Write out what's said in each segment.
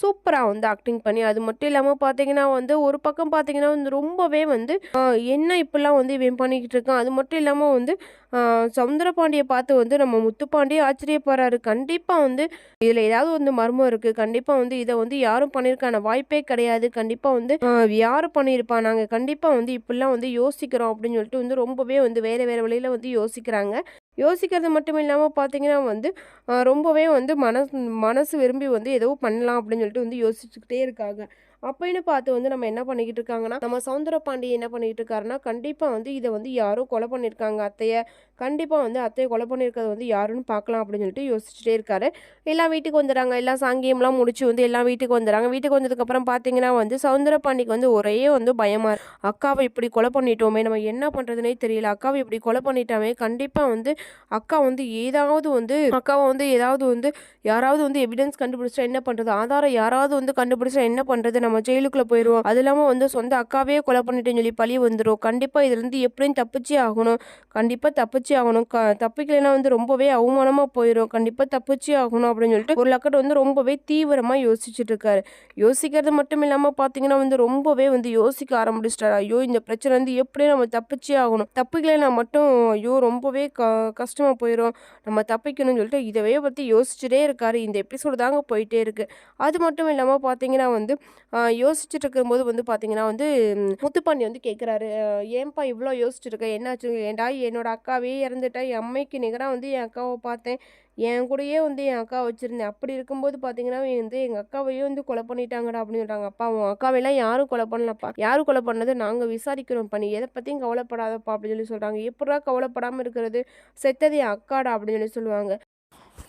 சூப்பராக வந்து ஆக்டிங் பண்ணி அது மட்டும் இல்லாமல் பார்த்தீங்கன்னா வந்து ஒரு பக்கம் பார்த்தீங்கன்னா வந்து ரொம்பவே வந்து என்ன இப்படிலாம் வந்து இவன் பண்ணிக்கிட்டு இருக்கான்? அது மட்டும் இல்லாமல் வந்து சவுந்தரபாண்டியை பார்த்து வந்து நம்ம முத்துப்பாண்டியே ஆச்சரியப்படுறாரு. கண்டிப்பாக வந்து இதில் ஏதாவது வந்து மர்மம் இருக்குது கண்டிப்பாக வந்து இதை வந்து யாரும் பண்ணியிருக்கான வாய்ப்பே கிடையாது. கண்டிப்பாக வந்து யாரும் பண்ணியிருப்பா? நாங்கள் கண்டிப்பாக வந்து இப்படிலாம் வந்து யோசிக்கிறோம் அப்படின்னு சொல்லிட்டு வந்து ரொம்பவே வந்து வேறு வேறு வழியில் வந்து யோசிக்கிறாங்க. யோசிக்கிறது மட்டும் இல்லாமல் பார்த்தீங்கன்னா வந்து ரொம்பவே வந்து மனசு மனசு விரும்பி வந்து ஏதோ பண்ணலாம் அப்படின்னு சொல்லிட்டு வந்து யோசிச்சுக்கிட்டே இருக்காங்க. அப்படின்னு பார்த்து வந்து நம்ம என்ன பண்ணிக்கிட்டு இருக்காங்கன்னா நம்ம சவுந்தர பாண்டி என்ன பண்ணிக்கிட்டு இருக்காருன்னா கண்டிப்பாக வந்து இதை வந்து யாரோ கொலை பண்ணியிருக்காங்க அத்தையை. கண்டிப்பாக வந்து அத்தையை கொலை பண்ணியிருக்கிறது வந்து யாருன்னு பார்க்கலாம் அப்படின்னு சொல்லிட்டு யோசிச்சுட்டே இருக்காரு. எல்லாம் வீட்டுக்கு வந்துடுறாங்க. எல்லாம் சாங்கியம்லாம் முடிச்சு வந்து எல்லாம் வீட்டுக்கு வந்துடுறாங்க. வீட்டுக்கு வந்ததுக்கப்புறம் பார்த்தீங்கன்னா வந்து சவுந்தர பாண்டிக்கு வந்து ஒரே வந்து பயமாக அக்காவை இப்படி கொலை பண்ணிட்டோமே நம்ம என்ன பண்ணுறதுனே தெரியல. அக்காவை இப்படி கொலை பண்ணிட்டாமே கண்டிப்பாக வந்து அக்கா வந்து ஏதாவது வந்து அக்காவை வந்து ஏதாவது வந்து யாராவது வந்து எவிடன்ஸ் கண்டுபிடிச்சா என்ன பண்ணுறது ஆதாரம் யாராவது வந்து கண்டுபிடிச்சா என்ன பண்ணுறது நம்ம ஜெயிலுக்குள்ளே போயிடுவோம் அது இல்லாமல் வந்து சொந்த அக்காவே கொலை பண்ணிட்டேன்னு சொல்லி பழி வந்துடும் கண்டிப்பாக இதுலேருந்து எப்படியும் தப்பிச்சே ஆகணும். கண்டிப்பாக தப்பிச்சே ஆகணும். க தப்பிக்கலைன்னா வந்து ரொம்பவே அவமானமாக போயிடும் கண்டிப்பாக தப்பிச்சே ஆகணும் அப்படின்னு சொல்லிட்டு ஒரு லக்கட் வந்து ரொம்பவே தீவிரமாக யோசிச்சுட்டு இருக்காரு. யோசிக்கிறது மட்டும் இல்லாமல் பார்த்தீங்கன்னா வந்து ரொம்பவே வந்து யோசிக்க ஆரம்பிச்சிட்டாரு. ஐயோ இந்த பிரச்சனை வந்து எப்படியும் நம்ம தப்பிச்சே ஆகணும். தப்பிக்கலைன்னா மட்டும் ஐயோ ரொம்பவே க கஷ்டமாக போயிடும் நம்ம தப்பிக்கணும்னு சொல்லிட்டு இதவே பற்றி யோசிச்சுட்டே இருக்காரு. இந்த எபிசோடு தாங்க போயிட்டே இருக்குது அது மட்டும் இல்லாமல் பார்த்தீங்கன்னா வந்து யோசிச்சுட்டு இருக்கும்போது வந்து பார்த்தீங்கன்னா வந்து முத்துப்பாண்டி வந்து கேட்குறாரு ஏன்பா இவ்வளோ யோசிச்சுட்டு இருக்க என்னாச்சு? ஏண்டா என்னோட அக்காவே இறந்துட்டா? என் அம்மைக்கு நிகராக வந்து என் அக்காவை பார்த்தேன். என் கூடயே வந்து என் அக்கா வச்சுருந்தேன். அப்படி இருக்கும்போது பார்த்தீங்கன்னா வந்து எங்கள் அக்காவையும் வந்து கொலை பண்ணிட்டாங்கடா அப்படின்னு சொல்கிறாங்க அப்பா உன் அக்காவையெல்லாம் யாரும் கொலை பண்ணலப்பா. யாரும் கொலை பண்ணது? நாங்கள் விசாரிக்கிறோம் பண்ணி எதை பற்றியும் கவலைப்படாதப்பா அப்படின்னு சொல்லி சொல்கிறாங்க எப்படா கவலைப்படாமல் இருக்கிறது? செத்தது என் அக்காடா அப்படின்னு சொல்லி சொல்லுவாங்க.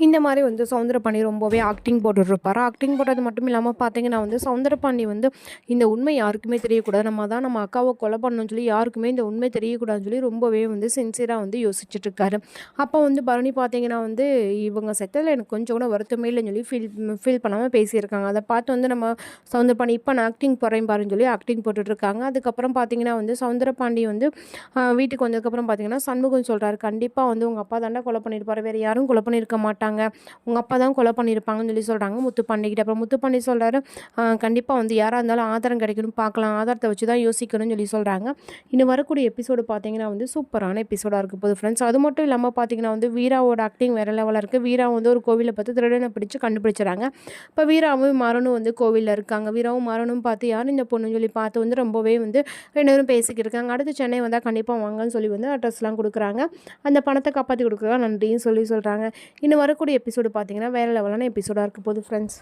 இந்த மாதிரி வந்து சவுந்தரபாண்டி ரொம்பவே ஆக்டிங் போட்டுட்ருப்பார். ஆக்டிங் போட்டது மட்டும் இல்லாமல் பார்த்தீங்கன்னா வந்து சவுந்தரபாண்டி வந்து இந்த உண்மை யாருக்குமே தெரியக்கூடாது. நம்ம தான் நம்ம அக்காவை கொலை பண்ணணும்னு சொல்லி யாருக்குமே இந்த உண்மை தெரியக்கூடாதுன்னு சொல்லி ரொம்பவே வந்து சின்சியராக வந்து யோசிச்சுட்ருக்காரு. அப்போ வந்து பரணி பார்த்தீங்கன்னா வந்து இவங்க செத்ததில் எனக்கு கொஞ்சம் கூட வருத்தமே இல்லைன்னு சொல்லி ஃபீல் ஃபீல் பண்ணாமல் பேசியிருக்காங்க. அதை பார்த்து வந்து நம்ம சவுந்தரபாண்டி இப்போ நான் ஆக்டிங் போகிறேன் பாருன்னு சொல்லி ஆக்டிங் போட்டுட்ருக்காங்க. அதுக்கப்புறம் பார்த்தீங்கன்னா வந்து சவுந்தரபாண்டி வந்து வீட்டுக்கு வந்ததுக்கப்புறம் பார்த்தீங்கன்னா சண்முகம் சொல்கிறாரு கண்டிப்பாக வந்து உங்கள் அப்பா தாண்டா கொலை பண்ணியிருப்பார். வேறு யாரும் கொலை பண்ணியிருக்க மாட்டாங்க மாட்டாங்க உங்கள் அப்பா தான் கொலை பண்ணியிருப்பாங்கன்னு சொல்லி சொல்கிறாங்க முத்து பண்ணிக்கிட்டு அப்புறம் முத்து பண்ணி சொல்கிறாரு கண்டிப்பாக வந்து யாராக இருந்தாலும் ஆதாரம் கிடைக்கணும். பார்க்கலாம். ஆதாரத்தை வச்சு தான் யோசிக்கணும்னு சொல்லி சொல்கிறாங்க இன்னும் வரக்கூடிய எபிசோடு பார்த்தீங்கன்னா வந்து சூப்பரான எபிசோடாக இருக்க போகுது ஃப்ரெண்ட்ஸ் அது மட்டும் இல்லாமல் பார்த்தீங்கன்னா வந்து வீராவோட ஆக்டிங் வேறு லெவலாக இருக்குது வீரா வந்து ஒரு கோவிலை பார்த்து திருடனை பிடிச்சி கண்டுபிடிச்சிடறாங்க. இப்போ வீராவும் மரணும் வந்து கோவிலில் இருக்காங்க. வீராவும் மரணும் பார்த்து யார் இந்த பொண்ணுன்னு சொல்லி பார்த்து வந்து ரொம்பவே வந்து ரெண்டு பேரும் பேசிக்கிட்டு இருக்காங்க. அடுத்து சென்னை வந்தால் கண்டிப்பாக வாங்கன்னு சொல்லி வந்து அட்ரஸ்லாம் கொடுக்குறாங்க. அந்த பணத்தை காப்பாற்றி கொடுக்குறதா நன்றின்னு சொல்லி சொல்கிறாங்க இன்னும் வரக்கூடிய எபிசோடு பார்த்தீங்கன்னா வேறு லெவலான எபிசோடாக இருக்க போகுது ஃப்ரெண்ட்ஸ்